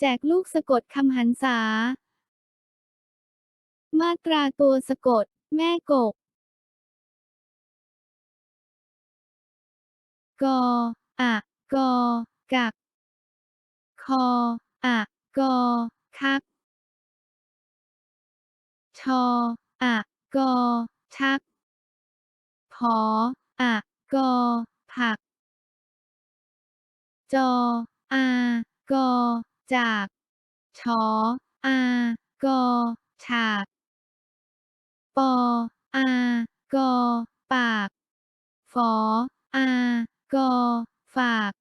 แจกลูกสะกดคำหันษา มาตราตัวสะกด แม่กก กออะกอกัก คออะกอคัก ชออะกอชักผออะกอผัก จออากอ จากชออากอฉากปออากอปากฝออากอฝาก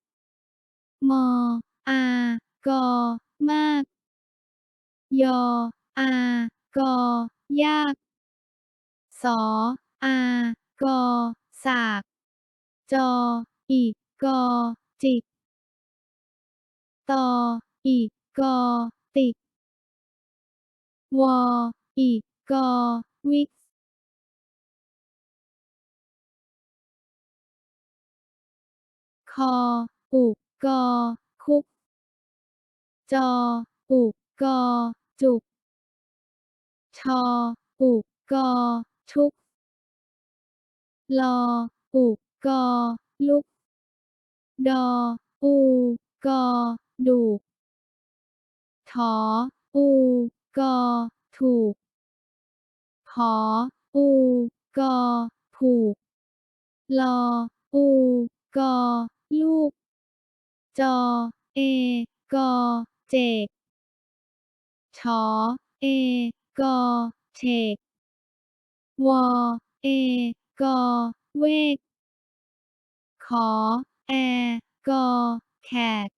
มออากอมาก ยออากอยากสออากอสาก จออีกอจิกตอ อีกอติกวออีกอวิกคออุกอคุก จออุกอจุก ชออุกอชุก ลออุกอลุก ดออูกอดูก ถออู กอ ถูกผออู กอ ผูก ลอ อู กอ ลูก จอ เอ กอ เจกชอ เอ กอเฉกวอ เอ กอ เวก ขอ แอ กอ แขก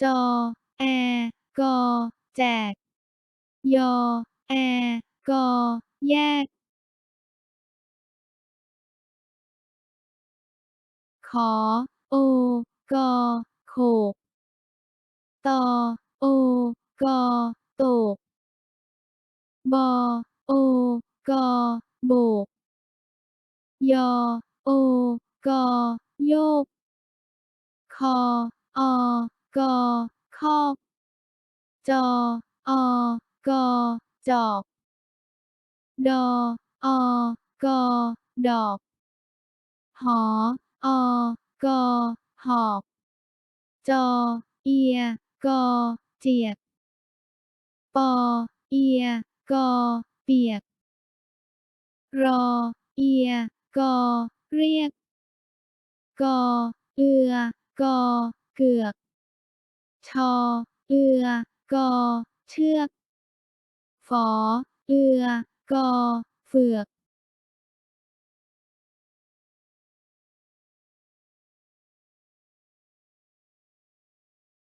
จอ แอ กอแจก ยอ แอ กอ แยก ขอ โอ กอโขกตอ โอ กอตกบอ โอ กอโบก ยอ โอ กอโยก คอ อ กอคอก จออกอจอกดออกอดอกหออกอหอกจอเอียกอเจียกปอเอียกอเปียก รอเอียกอเรียก กอเอือกอเกือก ชอเอือ กอ เชือก ฝอ เรือ กอ เฟือก